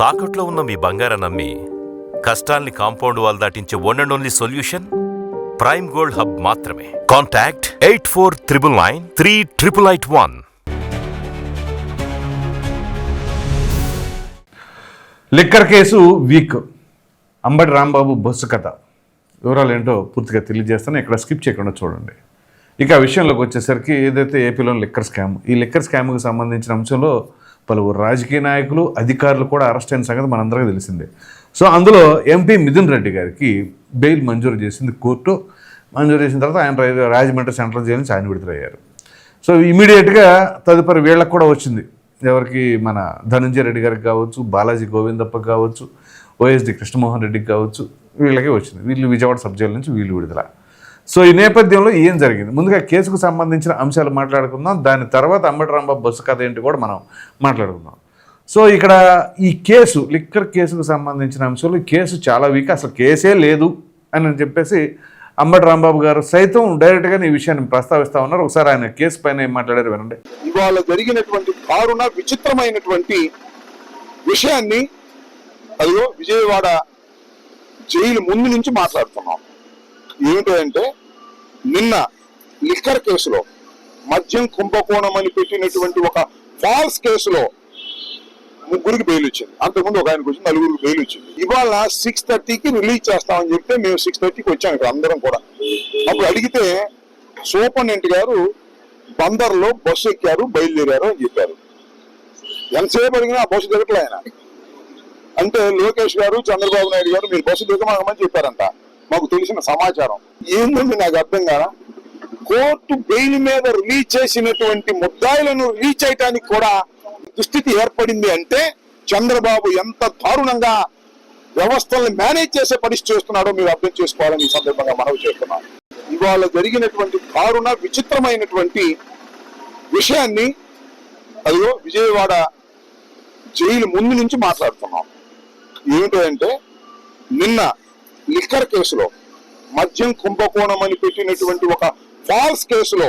తాకట్లో ఉన్న మీ బంగారం నమ్మి కష్టాల్ని compound wall దాటించే one and only solution prime gold hub మాత్రమే. Contact eight four triple nine three triple eight one liquor case weak. Ambati Rambabu bus కథ. వివరాలు ఏంటో పూర్తిగా తెలియజేస్తాను. ఇక్కడ స్కిప్ చేయకుండా చూడండి. ఇక ఆ విషయంలోకి వచ్చేసరికి ఏదైతే ఏపీలో లిక్కర్ స్కామ్ ఈ లిక్కర్ స్కామ్కి సంబంధించిన అంశంలో పలువురు రాజకీయ నాయకులు అధికారులు కూడా అరెస్ట్ అయిన సంగతి మనందరికీ తెలిసిందే. సో అందులో ఎంపీ మిథున్ రెడ్డి గారికి బెయిల్ మంజూరు చేసింది కోర్టు. మంజూరు చేసిన తర్వాత ఆయన రాజమండ్రి సెంట్రల్ జైలు నుంచి ఆయన విడుదలయ్యారు. సో ఇమీడియట్గా తదుపరి వీళ్ళకి కూడా వచ్చింది. ఎవరికి? మన ధనంజయ రెడ్డి గారికి కావచ్చు బాలాజీ గోవిందప్పకి కావచ్చు ఓఎస్డి కృష్ణమోహన్ రెడ్డికి కావచ్చు వీళ్ళకే వచ్చింది. వీళ్ళు విజయవాడ సబ్ జైలు నుంచి వీళ్ళు విడుదల. సో ఈ నేపథ్యంలో ఏం జరిగింది? ముందుగా కేసుకు సంబంధించిన అంశాలు మాట్లాడుకుందాం. దాని తర్వాత అంబటి రాంబాబు బస్సు కథ ఏంటి కూడా మనం మాట్లాడుకుందాం. సో ఇక్కడ ఈ కేసు లిక్కర్ కేసుకు సంబంధించిన అంశాలు కేసు చాలా వీక్ అసలు కేసే లేదు అని చెప్పేసి అంబటి రాంబాబు గారు సైతం డైరెక్ట్గా ఈ విషయాన్ని ప్రస్తావిస్తా ఉన్నారు. ఒకసారి ఆయన కేసు పైన ఏం మాట్లాడారు వినండి. ఇవాళ జరిగినటువంటి దారుణ విచిత్రమైనటువంటి విషయాన్ని అదిగో విజయవాడ జైలు ముందు నుంచి మాట్లాడుతున్నాం. ఏమిటంటే నిన్న లిక్కర్ కేసులో మద్యం కుంభకోణం అని పెట్టినటువంటి ఒక ఫాల్స్ కేసులో ముగ్గురికి బెయిల్ ఇచ్చింది. అంతకుముందు ఒక ఆయనకు వచ్చి నలుగురికి బెయిల్ వచ్చింది ఇవాళ సిక్స్ థర్టీకి రిలీజ్ చేస్తామని చెప్తే మేము సిక్స్ థర్టీకి వచ్చాం ఇక్కడ అందరం కూడా. అప్పుడు అడిగితే సూపరింటెండెంట్ గారు బందర్లో బస్సు ఎక్కారు బయలుదేరారు అని చెప్పారు. ఎంతసేపు అడిగినా ఆ బస్సు దొరకలే ఆయన. అంటే లోకేష్ గారు చంద్రబాబు నాయుడు గారు మీరు బస్సు దిగమాగమని చెప్పారంట? మాకు తెలిసిన సమాచారం. ఏముంది నాకు అర్థం కాదా కోర్టు బెయిల్ మీద రిలీజ్ చేసినటువంటి ముద్దాయిలను రిలీజ్ చేయడానికి కూడా దుస్థితి ఏర్పడింది అంటే చంద్రబాబు ఎంత దారుణంగా వ్యవస్థలను మేనేజ్ చేసే పరిస్థితి చేస్తున్నాడో మీరు అర్థం చేసుకోవాలని ఈ సందర్భంగా మనవి చేస్తున్నాం. ఇవాళ జరిగినటువంటి దారుణ విచిత్రమైనటువంటి విషయాన్ని అదిగో విజయవాడ జైలు ముందు నుంచి మాట్లాడుతున్నాం. ఏమిటంటే నిన్న లిక్కర్ కేసులో మద్యం కుంభకోణం అని పెట్టినటువంటి ఒక ఫాల్స్ కేసులో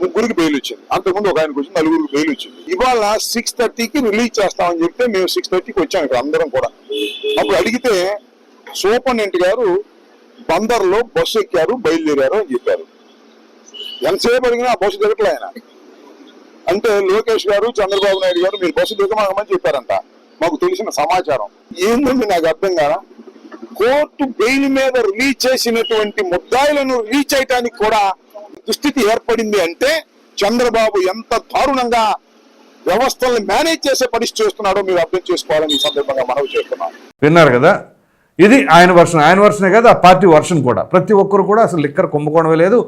ముగ్గురికి బెయిల్ ఇచ్చింది. అంతకుముందు ఒక ఆయనకు వచ్చింది నలుగురికి బెయిల్ ఇచ్చింది. ఇవాళ సిక్స్ థర్టీకి రిలీజ్ చేస్తామని చెప్తే మేము సిక్స్ థర్టీకి వచ్చాం ఇక్కడ అందరం కూడా. అప్పుడు అడిగితే సూపరింటెండెంట్ గారు బందర్లో బస్సు ఎక్కారు బయలుదేరారు అని చెప్పారు. ఎంతసేపు అడిగినా ఆ బస్సు దొరకలే ఆయన. అంటే లోకేష్ గారు చంద్రబాబు నాయుడు గారు మీరు బస్సు దిగమాగమని చెప్పారంట. మాకు తెలిసిన సమాచారం. ఏంటంటే నాకు అర్థం కాదా కోర్టు బెయిల్ మీద రిలీజ్ చేసినటువంటి ముద్దాయిలను రిలీజ్ చేయడానికి కూడా దుస్థితి ఏర్పడింది అంటే చంద్రబాబు ఎంత దారుణంగా వ్యవస్థలను మేనేజ్ చేసే పరిస్థితి చేస్తున్నాడో మీరు అర్థం చేసుకోవాలని ఈ సందర్భంగా మనవి చేస్తున్నాను. విన్నారు కదా? ఇది ఆయన వర్షన్ ఆయన వర్షనే కదా ఆ పార్టీ వర్షన్ కూడా. ప్రతి ఒక్కరు కూడా అసలు లిక్కర్ కుంభకోణమే లేదు.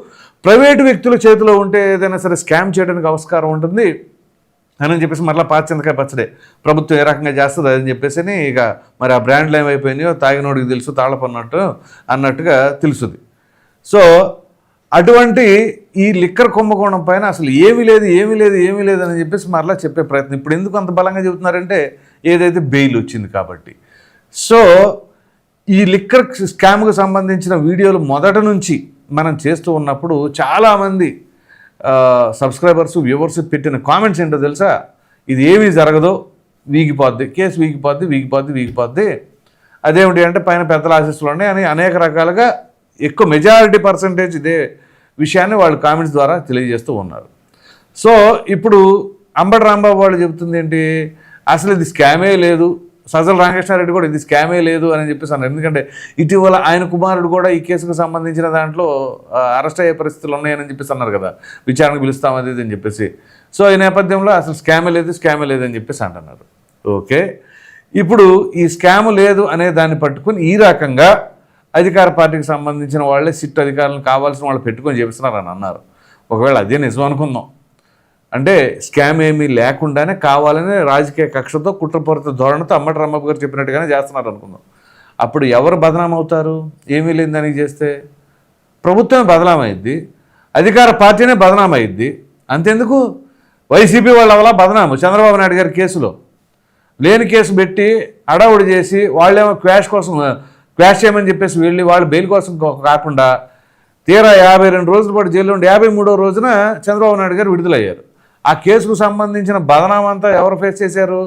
ప్రైవేటు వ్యక్తుల చేతిలో ఉంటే ఏదైనా సరే స్కామ్ చేయడానికి ఆస్కారం ఉంటుంది. అని చెప్పేసి మరలా పాచింతకాయ పచ్చడే. ప్రభుత్వం ఏ రకంగా చేస్తుంది అని చెప్పేసి ఇక మరి ఆ బ్రాండ్లు ఏమైపోయినాయో తాగినోడికి తెలుసు తాళపన్నట్టు అన్నట్టుగా తెలుసుది. సో అటువంటి ఈ లిక్కర్ కుంభకోణం పైన అసలు ఏమీ లేదు ఏమీ లేదు ఏమీ లేదు అని చెప్పేసి మరలా చెప్పే ప్రయత్నం. ఇప్పుడు ఎందుకు అంత బలంగా చెబుతున్నారంటే ఏదైతే బెయిల్ వచ్చింది కాబట్టి. సో ఈ లిక్కర్ స్కామ్కు సంబంధించిన వీడియోలు మొదట నుంచి మనం చేస్తూ ఉన్నప్పుడు చాలామంది సబ్స్క్రైబర్స్ వ్యూవర్స్ పెట్టిన కామెంట్స్ ఏంటో తెలుసా? ఇది ఏమీ జరగదో. వీగిపోద్ది. కేసు వీగిపోద్ది వీగిపోద్ది వీగిపోద్ది. అదేమిటి అంటే పైన పెద్దల ఆశీస్సులు ఉన్నాయి అని అనేక రకాలుగా ఎక్కువ మెజారిటీ పర్సంటేజ్ ఇదే విషయాన్ని వాళ్ళు కామెంట్స్ ద్వారా తెలియజేస్తూ ఉన్నారు. సో ఇప్పుడు అంబటి రాంబాబు వాళ్ళు చెబుతుంది ఏంటి అసలు ఇది స్కామే లేదు. సజ్జల రామకృష్ణారెడ్డి కూడా ఇది స్కామే లేదు అని చెప్పేసి అన్నారు. ఎందుకంటే ఇటీవల ఆయన కుమారుడు కూడా ఈ కేసుకు సంబంధించిన దాంట్లో అరెస్ట్ అయ్యే పరిస్థితులు ఉన్నాయని చెప్పేసి అన్నారు కదా. విచారణకు పిలుస్తాం అది అని చెప్పేసి. సో ఈ నేపథ్యంలో అసలు స్కామే లేదు స్కామే లేదు అని చెప్పేసి అంటున్నారు. ఓకే. ఇప్పుడు ఈ స్కామ్ లేదు అనే దాన్ని పట్టుకుని ఈ రకంగా అధికార పార్టీకి సంబంధించిన వాళ్ళే సిట్ అధికారులను కావాల్సిన వాళ్ళు పెట్టుకొని చేపిస్తున్నారని అన్నారు. ఒకవేళ అదే నిజం అనుకుందాం. అంటే స్కామ్ ఏమీ లేకుండానే కావాలని రాజకీయ కక్షతో కుట్రపూరిత ధోరణితో అమ్మటి రాంబాబు గారు చెప్పినట్టుగానే చేస్తున్నారు అనుకుందాం. అప్పుడు ఎవరు బదనాం అవుతారు ఏమీ లేని దానికి చేస్తే? ప్రభుత్వమే బదనామైద్ది అధికార పార్టీనే బదనామైద్ది. అంతెందుకు? వైసీపీ వాళ్ళ వల్ల బదనాము. చంద్రబాబు నాయుడు గారి కేసులో. లేని కేసు పెట్టి అడవుడు చేసి వాళ్ళేమో క్వాష్ కోసం క్వాష్ చేయమని చెప్పేసి వెళ్ళి వాళ్ళు బెయిల్ కోసం కాకుండా తీరా యాభై రెండు రోజుల పాటు జైల్లో ఉండి యాభై మూడో రోజున చంద్రబాబు నాయుడు గారు విడుదలయ్యారు. ఆ కేసుకు సంబంధించిన బదనామంతా ఎవరు ఫేస్ చేశారు?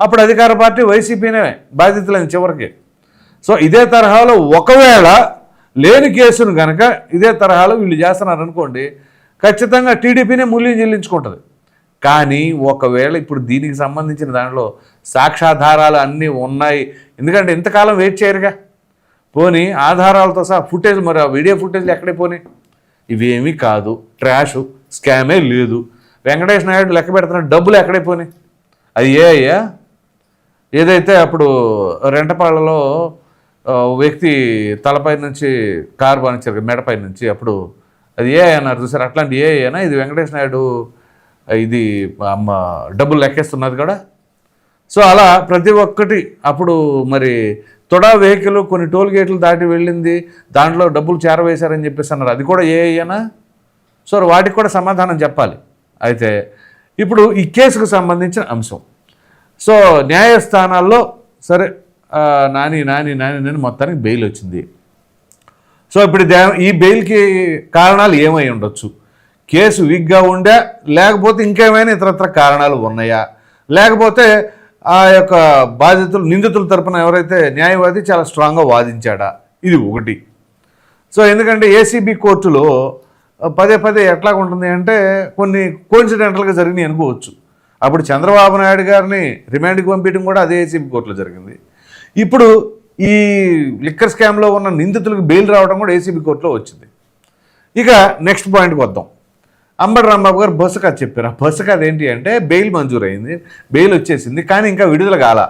అప్పుడు అధికార పార్టీ వైసీపీనే బాధితులని చివరికి. సో ఇదే తరహాలో ఒకవేళ లేని కేసును కనుక ఇదే తరహాలో వీళ్ళు చేస్తున్నారు అనుకోండి ఖచ్చితంగా టీడీపీనే మూల్యం చెల్లించుకుంటుంది. కానీ ఒకవేళ ఇప్పుడు దీనికి సంబంధించిన దానిలో సాక్ష్యాధారాలు అన్నీ ఉన్నాయి ఎందుకంటే ఇంతకాలం వెయిట్ చేయరుగా. పోనీ ఆధారాలతో సహా ఫుటేజ్ మరి ఆ వీడియో ఫుటేజ్లు ఎక్కడే పోని? ఇవేమీ కాదు. ట్రాష్ స్కామే లేదు. వెంకటేష్ నాయుడు లెక్క పెడుతున్న డబ్బులు ఎక్కడైపోయినాయి అది ఏ అయ్యా ఏదైతే అప్పుడు రెంటపాళ్ళలో వ్యక్తి తలపై నుంచి కారు బానించారు మెడపై నుంచి అప్పుడు అది ఏ అన్నారు చూసారు? అట్లాంటి ఏ అయినా ఇది వెంకటేష్ నాయుడు ఇది అమ్మ డబ్బులు లెక్కేస్తున్నది కూడా. సో అలా ప్రతి ఒక్కటి అప్పుడు మరి తొడా వెహికల్ కొన్ని టోల్ గేట్లు దాటి వెళ్ళింది దాంట్లో డబ్బులు చేరవేశారని చెప్పేసి అన్నారు. అది కూడా ఏ అయ్యానా సో వాటికి కూడా సమాధానం చెప్పాలి. అయితే ఇప్పుడు ఈ కేసుకు సంబంధించిన అంశం. సో న్యాయస్థానాల్లో సరే నాని నాని నాని నేను మొత్తానికి బెయిల్ వచ్చింది. సో ఇప్పుడు ఈ బెయిల్కి కారణాలు ఏమై ఉండొచ్చు? కేసు వీక్గా ఉండే లేకపోతే ఇంకేమైనా ఇతరత్ర కారణాలు ఉన్నాయా? లేకపోతే ఆ యొక్క బాధితులు నిందితుల తరపున ఎవరైతే న్యాయవాది చాలా స్ట్రాంగ్గా వాదించాడా? ఇది ఒకటి. సో ఎందుకంటే ఏసీబీ కోర్టులో పదే పదే ఎట్లా ఉంటుంది అంటే కొన్ని కోన్సిడెంటల్గా జరిగినాయి అనుకోవచ్చు. అప్పుడు చంద్రబాబు నాయుడు గారిని రిమాండ్కి పంపించడం కూడా అదే ఏసీబీ కోర్టులో జరిగింది. ఇప్పుడు ఈ లిక్కర్ స్కామ్లో ఉన్న నిందితులకు బెయిల్ రావడం కూడా ఏసీబీ కోర్టులో వచ్చింది. ఇక నెక్స్ట్ పాయింట్కి వద్దాం. అంబటి రాంబాబు గారు బస్సు కథ చెప్పారు. ఆ బస్సు కథ ఏంటి అంటే బెయిల్ మంజూరైంది. బెయిల్ వచ్చేసింది. కానీ ఇంకా విడుదల కాల.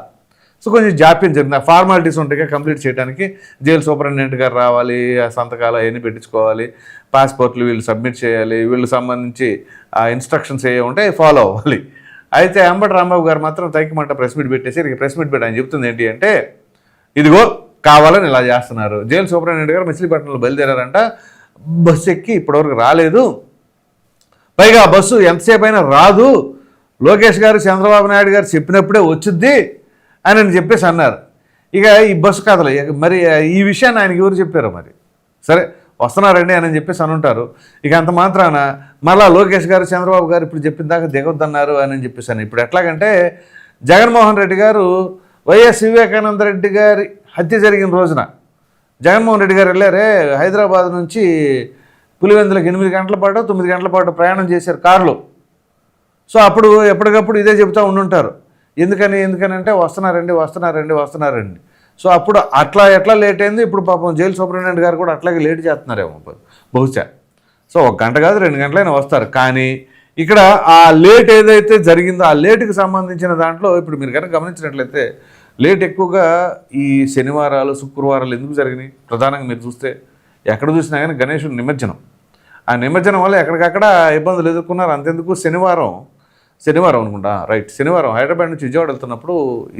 సో కొంచెం జాప్యం జరిగింది. ఆ ఫార్మాలిటీస్ ఉంటాయి కంప్లీట్ చేయడానికి జైలు సూపరింటెండెంట్ గారు రావాలి ఆ సంతకాలు అవన్నీ పెట్టించుకోవాలి పాస్పోర్ట్లు వీళ్ళు సబ్మిట్ చేయాలి వీళ్ళు సంబంధించి ఆ ఇన్స్ట్రక్షన్స్ ఏ ఉంటే ఫాలో అవ్వాలి. అయితే అంబటి రాంబాబు గారు మాత్రం తైకిమంట ప్రెస్ మీట్ పెట్టేసి ఇక ప్రెస్ మీట్ పెట్టి ఆయన చెప్తుంది ఏంటి అంటే ఇదిగో కావాలని ఇలా చేస్తున్నారు. జైలు సూపరింటెండెంట్ గారు మచిలీపట్నంలో బయలుదేరారంట బస్సు ఎక్కి ఇప్పటివరకు రాలేదు. పైగా బస్సు ఎంతసేపు అయినా రాదు. లోకేష్ గారు చంద్రబాబు నాయుడు గారు చెప్పినప్పుడే వచ్చింది అని అని చెప్పేసి అన్నారు. ఇక ఈ బస్సు కథలు ఇక మరి ఈ విషయాన్ని ఆయనకి ఎవరు చెప్పారు మరి? సరే వస్తున్నారండి అని చెప్పేసి అని ఉంటారు. ఇక అంత మాత్రాన మళ్ళా లోకేష్ గారు చంద్రబాబు గారు ఇప్పుడు చెప్పిన దాకా దిగొద్దన్నారు అని చెప్పేసి అని ఇప్పుడు ఎట్లాగంటే జగన్మోహన్ రెడ్డి గారు వైఎస్ వివేకానంద రెడ్డి గారి హత్య జరిగిన రోజున జగన్మోహన్ రెడ్డి గారు వెళ్ళారే హైదరాబాద్ నుంచి పులివెందులకు ఎనిమిది గంటల పాటు తొమ్మిది గంటల పాటు ప్రయాణం చేశారు కారులో. సో అప్పుడు ఎప్పటికప్పుడు ఇదే చెబుతూ ఉండుంటారు. ఎందుకని? ఎందుకని అంటే వస్తున్నారండి వస్తున్నారండి వస్తున్నారండి. సో అప్పుడు అట్లా ఎట్లా లేట్ అయింది ఇప్పుడు పాపం జైలు సూపరింటెండెంట్ గారు కూడా అట్లాగే లేట్ చేస్తున్నారేమో బహుశా. సో ఒక గంట కాదు రెండు గంటలైనా వస్తారు. కానీ ఇక్కడ ఆ లేట్ ఏదైతే జరిగిందో ఆ లేటుకి సంబంధించిన దాంట్లో ఇప్పుడు మీరు కనుక గమనించినట్లయితే లేట్ ఎక్కువగా ఈ శనివారాలు శుక్రవారాలు ఎందుకు జరిగినాయి? ప్రధానంగా మీరు చూస్తే ఎక్కడ చూసినా కానీ గణేషుడు నిమజ్జనం. ఆ నిమజ్జనం వల్ల ఎక్కడికక్కడ ఇబ్బందులు ఎదుర్కొన్నారు. అంతెందుకు? శనివారం శనివారం అనుకుంటా. రైట్ శనివారం హైదరాబాద్ నుంచి విజయవాడ వెళ్తున్నప్పుడు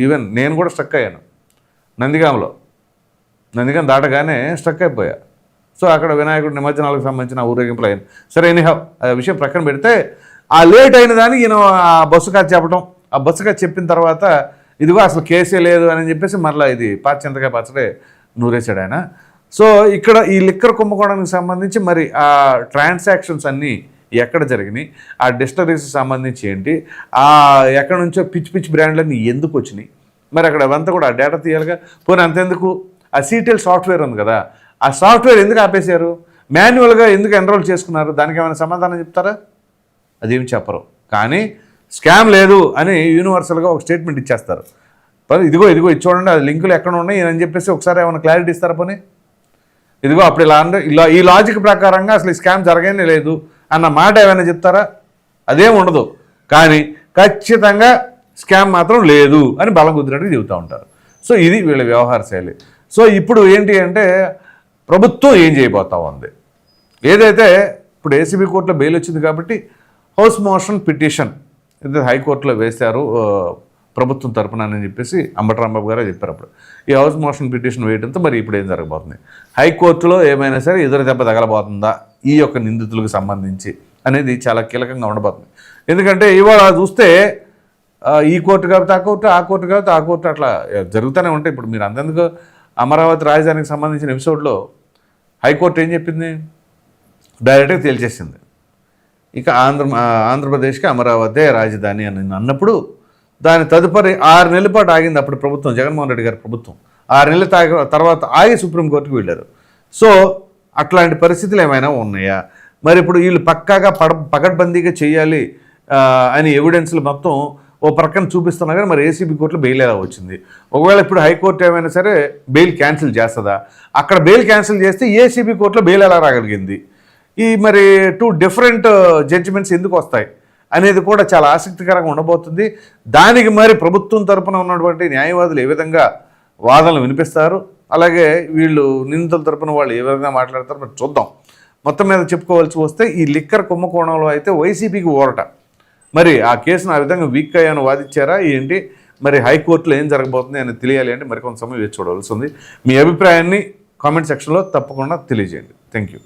ఈవెన్ నేను కూడా స్ట్రక్ అయ్యాను. నందిగాంలో. నందిగాం దాటగానే స్ట్రక్ అయిపోయా. సో అక్కడ వినాయకుడు నిమజ్జనాలకు సంబంధించిన ఊరేగింపులు అయింది సరే ఎనీహౌ ఆ విషయం ప్రక్కన పెడితే ఆ లేట్ అయిన దాన్ని ఈయన ఆ బస్సు కాదు చెప్పడం ఆ బస్సు కాదు చెప్పిన తర్వాత ఇదిగో అసలు కేసే లేదు అని చెప్పేసి మరలా ఇది పాచింతకాయ పచ్చడే నూరేశాడు ఆయన. సో ఇక్కడ ఈ లిక్కర్ కుంభకోణానికి సంబంధించి మరి ఆ ట్రాన్సాక్షన్స్ అన్నీ ఎక్కడ జరిగినాయి? ఆ డిస్టరీస్ సంబంధించి ఏంటి? ఆ ఎక్కడ నుంచో పిచ్చి పిచ్చి బ్రాండ్లన్నీ ఎందుకు వచ్చినాయి? మరి అక్కడ అవంతా కూడా ఆ డేటా తీయాలిగా? పోనీ అంతెందుకు? ఆ సీటీఎల్ సాఫ్ట్వేర్ ఉంది కదా ఆ సాఫ్ట్వేర్ ఎందుకు ఆపేశారు? మాన్యువల్గా ఎందుకు ఎన్రోల్ చేసుకున్నారు? దానికి ఏమైనా సమాధానం చెప్తారా? అదేమి చెప్పరు. కానీ స్కామ్ లేదు అని యూనివర్సల్గా ఒక స్టేట్మెంట్ ఇచ్చేస్తారు. పని ఇదిగో ఇదిగో ఇది చూడండి అది లింకులు ఎక్కడ ఉన్నాయి అని చెప్పేసి ఒకసారి ఏమైనా క్లారిటీ ఇస్తారా పోనీ? ఇదిగో అప్పుడు ఇలా ఇలా ఈ లాజిక్ ప్రకారంగా అసలు ఈ స్కామ్ జరగనే లేదు. అన్న మాట ఏమైనా చెప్తారా? అదేం ఉండదు. కానీ ఖచ్చితంగా స్కామ్ మాత్రం లేదు అని బలం కుదిరినట్టు చెబుతూ ఉంటారు. సో ఇది వీళ్ళ వ్యవహార శైలి. సో ఇప్పుడు ఏంటి అంటే ప్రభుత్వం ఏం చేయబోతా ఉంది? ఏదైతే ఇప్పుడు ఏసీబీ కోర్టులో బెయిల్ వచ్చింది కాబట్టి హౌస్ మోషన్ పిటిషన్ ఇది హైకోర్టులో వేశారు ప్రభుత్వం తరపున అని చెప్పేసి అంబటరాంబాబు గారే చెప్పారు అప్పుడు. ఈ హౌస్ మోషన్ పిటిషన్ వేయడంతో మరి ఇప్పుడు ఏం జరగబోతుంది? హైకోర్టులో ఏమైనా సరే ఎదురు దెబ్బ తగలబోతుందా? ఈ యొక్క నిందితులకు సంబంధించి అనేది చాలా కీలకంగా ఉండబోతుంది. ఎందుకంటే ఇవాళ చూస్తే ఈ కోర్టు కాబట్టి ఆ కోర్టు ఆ కోర్టు కాబట్టి ఆ కోర్టు అట్లా జరుగుతూనే ఉంటాయి. ఇప్పుడు మీరు అంతెందుకు అమరావతి రాజధానికి సంబంధించిన ఎపిసోడ్లో హైకోర్టు ఏం చెప్పింది? డైరెక్ట్గా తేల్చేసింది. ఇక ఆంధ్ర ఆంధ్రప్రదేశ్కి అమరావతి రాజధాని అని అన్నప్పుడు దాని తదుపరి ఆరు నెలల పాటు ఆగింది అప్పుడు ప్రభుత్వం జగన్మోహన్ రెడ్డి గారి ప్రభుత్వం. ఆరు నెలల తాగ తర్వాత ఆగి సుప్రీంకోర్టుకు వెళ్ళారు. సో అట్లాంటి పరిస్థితులు ఏమైనా ఉన్నాయా? మరి ఇప్పుడు వీళ్ళు పక్కాగా పడ పకడ్బందీగా చేయాలి అని ఎవిడెన్స్లు మొత్తం ఓ ప్రక్కన చూపిస్తున్నా కానీ మరి ఏసీబీ కోర్టులో బెయిల్ ఎలా వచ్చింది? ఒకవేళ ఇప్పుడు హైకోర్టు ఏమైనా సరే బెయిల్ క్యాన్సిల్ చేస్తుందా? అక్కడ బెయిల్ క్యాన్సిల్ చేస్తే ఏసీబీ కోర్టులో బెయిల్ ఎలా రాగలిగింది? ఈ మరి టూ డిఫరెంట్ జడ్జిమెంట్స్ ఎందుకు వస్తాయి అనేది కూడా చాలా ఆసక్తికరంగా ఉండబోతుంది. దానికి మరి ప్రభుత్వం తరపున ఉన్నటువంటి న్యాయవాదులు ఏ విధంగా వాదనలు వినిపిస్తారు? అలాగే వీళ్ళు నిందితుల తరపున వాళ్ళు ఏ విధంగా మాట్లాడతారో మరి చూద్దాం. మొత్తం మీద చెప్పుకోవాల్సి వస్తే ఈ లిక్కర్ కుంభకోణంలో అయితే వైసీపీకి ఊరట. మరి ఆ కేసును ఆ విధంగా వీక్ అయ్యాను వాదించారా? ఏంటి? మరి హైకోర్టులో ఏం జరగబోతుంది అని తెలియాలి అంటే మరికొంత సమయం వేచి చూడవలసి ఉంది. మీ అభిప్రాయాన్ని కామెంట్ సెక్షన్లో తప్పకుండా తెలియజేయండి. Thank you